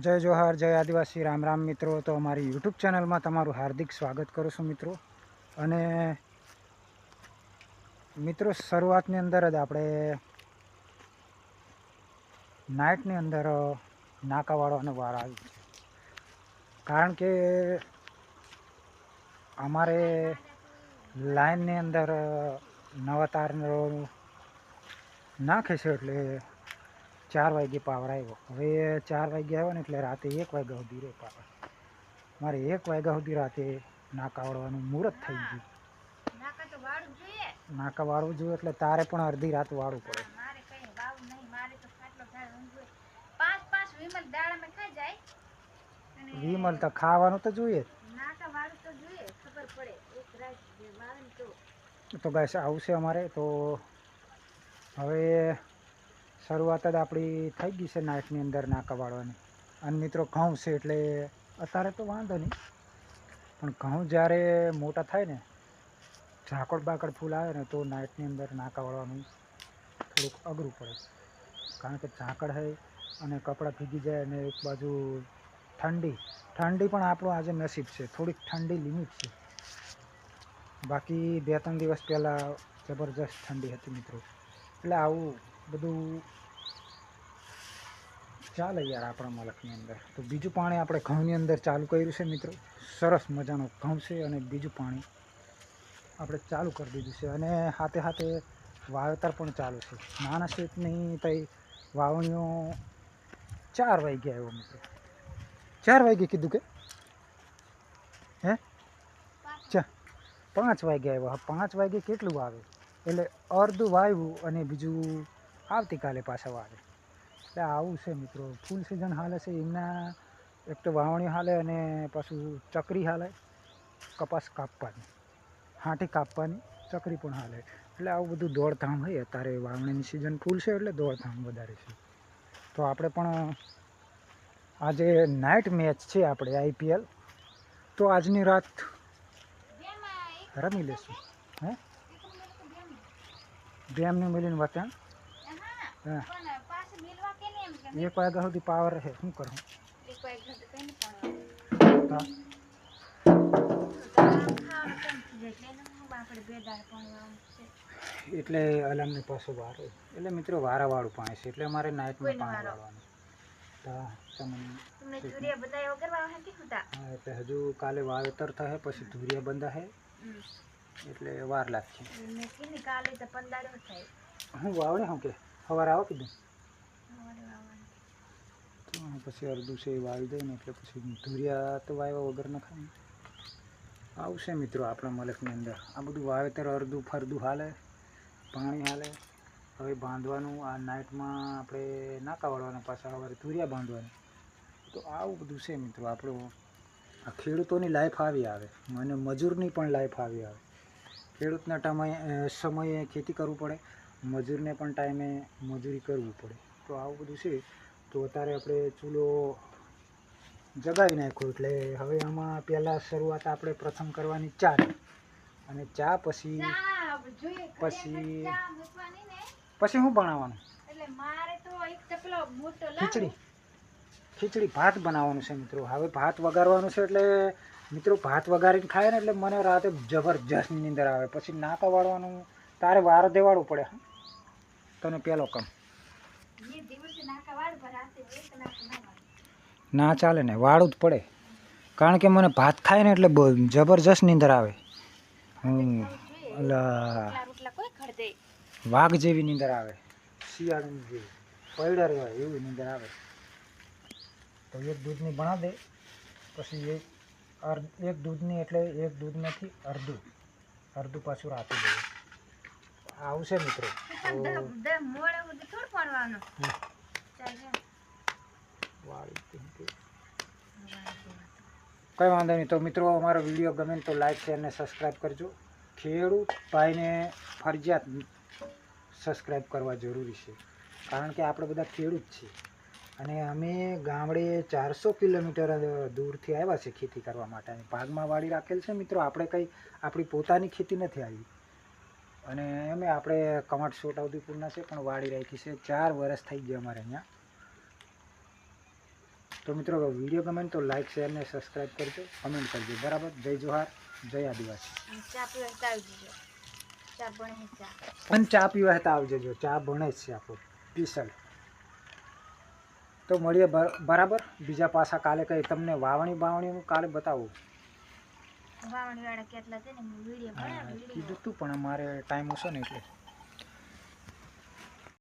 જય જોહાર, જય આદિવાસી, રામ રામ મિત્રો. તો અમારી યુટ્યુબ ચેનલમાં તમારું હાર્દિક સ્વાગત કરું છું મિત્રો. અને મિત્રો, શરૂઆતની અંદર જ આપણે નાઇટની અંદર નાકાવાળાનો વાર આવી છે. કારણ કે અમારે લાઇનની અંદર નવા તારનો નાખે છે એટલે ચાર વાગે પાવર આવ્યો હવે ચાર વાગે આવ્યો ને એટલે રાતે એક વાગ્યા સુધી રહ્યો પાવર. મારે એક વાગ્યા સુધી રાતે નાકા વાળવાનું મુહૂર્ત થઈ ગયું. નાકા વાળવું જોઈએ એટલે તારે પણ અડધી રાત વાળવું પડે. વિમલ તો ખાવાનું તો જોઈએ. તો ગાઈસ આવશે અમારે તો હવે શરૂઆત જ આપણી થઈ ગઈ છે નાઇફની અંદર નાકા વાળવાની. અને મિત્રો ઘઉં છે એટલે અત્યારે તો વાંધો નહીં. પણ ઘઉં જ્યારે મોટા થાય ને, ઝાકળ બાકડ ફૂલ આવે ને તો નાઇટની અંદર નાકા વાળવાનું થોડુંક અઘરું પડે કારણ કે ઝાકળ હોય અને કપડાં ભીગી જાય અને એક બાજુ ઠંડી. ઠંડી પણ આપણું આજે નસીબ છે. થોડીક ઠંડી લિમિટ છે. બાકી બે ત્રણ દિવસ પહેલાં જબરજસ્ત ઠંડી હતી મિત્રો. એટલે આવું બધું ચાલે યાર આપણા મલકની અંદર. તો બીજું પાણી આપણે ઘઉંની અંદર ચાલુ કર્યું છે મિત્રો. સરસ મજાનું ઘઉં છે અને બીજું પાણી આપણે ચાલુ કરી દીધું છે અને હાથે હાથે વાવેતર પણ ચાલુ છે. નાના શેતની તઈ વાવણીઓ ચાર વાગ્યા આવ્યો મિત્રો. ચાર વાગે કીધું કે? હે? ચા, પાંચ વાગે આવ્યો. હા, પાંચ વાગે કેટલું આવે? એટલે અર્ધું વાવ્યું અને બીજું આવતીકાલે પાછા વાવે. એટલે આવું છે મિત્રો. ફૂલ સિઝન હાલે છે એમના એક તો વાવણી હાલે અને પાછું ચકરી હાલે. કપાસ કાપવાની. હાંટી કાપવાની ચકરી પણ હાલે. એટલે આવું બધું દોડધામ હોય અત્યારે વાવણીની સિઝન ફૂલ છે એટલે દોડધામ વધારે છે. તો આપણે પણ આજે નાઇટ મેચ છે આપણે આઈપીએલ તો આજની રાત રમી લેશું. હે. બેમને મળીને વત્યા હા, હા પણ પાછું મિલવા કે નહીં એમ કે એક વાગ્યા સુધી પાવર રહે. શું કરું એટલે અલામને પાછો વાર એટલે મિત્રો વારાવાળું પાણી છે. એટલે મારે નાઇટમાં પાણી વાળવાનું. એટલે હજુ કાલે વાવેતર થાય પછી ધુરિયા બંધાશે એટલે વાર લાગશે. હું વાવડે હું કે? સવારે આવો કીધું? પછી અડધું છે એ વાવી દઈએ ને એટલે પછી ધુરિયા તો વાવ્યા વગર ન ખાય. આવશે મિત્રો આપણા મલકની અંદર. આ બધું વાવેતર અડધું ફરદું હાલે, પાણી હાલે. હવે બાંધવાનું, આ નાઇટમાં આપણે નાકા વાળવાના પાછા સવારે ધુરિયા બાંધવાની. તો આવું બધું છે મિત્રો આપણું. આ ખેડૂતોની લાઈફ આવી આવે. અને મજૂરની પણ લાઈફ આવી આવે. ખેડૂતના ટાઈમે સમયે ખેતી કરવું પડે. મજૂરને પણ ટાઈમે મજૂરી કરવું પડે. તો આવું બધું છે. તો અત્યારે આપણે ચૂલો જગાવી નાખ્યો એટલે હવે આમાં પહેલાં શરૂઆત આપણે પ્રથમ કરવાની ચા. અને ચા પછી પછી- પછી શું બનાવવાનું? ખીચડી. ખીચડી ભાત બનાવવાનું છે મિત્રો. હવે ભાત વઘારવાનું છે એટલે મિત્રો ભાત વઘારીને ખાય ને એટલે મને રાતે જબરજસ્ત નીંદર આવે. પછી નાકા વાળવાનું તારે વાર દેવાડવું પડે તને પહેલો કામ. ના ચાલે ને વાળું જ પડે. કારણ કે મને ભાત ખાય ને એટલે બહુ જબરજસ્ત નીંદર આવે. હું વાઘ જેવી નીંદર આવે. શિયાળની જેવી પૈડા રહેવાય એવી નીંદર આવે. તો એક દૂધની બના દે પછી એક એક દૂધની એટલે એક દૂધમાંથી અડધું અડધું પાછું રાતે દઈએ આવશે મિત્રો. કંઈ વાંધો નહીં. તો મિત્રો, અમારો વીડિયો ગમે તો લાઈક શેર ને સબસ્ક્રાઈબ કરજો. ખેડૂત ભાઈને ફરજિયાત સબસ્ક્રાઈબ કરવા જરૂરી છે. કારણ કે આપણે બધા ખેડૂત છીએ. અને અમે ગામડે ચારસો કિલોમીટર દૂરથી આવ્યા છે ખેતી કરવા માટે. અને ભાગમાં વાડી રાખેલ છે. મિત્રો, આપણે કંઈ આપણી પોતાની ખેતી નથી આવી. અને અમે આપણે કમાટ છોટાઉદેપુરના છે પણ વાડી રાખી છે. ચાર વર્ષ થઈ ગયા અમારે અહીંયા. તો મિત્રો વીડિયો ગમે તો લાઈક શેર ને સબસ્ક્રાઈબ કરજો કમેન્ટ કરજો. બરાબર? જય જોહાર જય આદિવાસી. પણ ચા પીવા હતા આવજો જો. ચા ભણે જ છે આપણું. પીસલ. તો મળીએ બરાબર? બીજા પાછા કાલે કંઈ તમને વાવણી બાવણી હું કાલે બતાવું. વાવણી વાળા કેટલા છે ને વીડિયો હા, બનાવ કીધું તું પણ અમારે ટાઈમ ઓછો ને એટલે.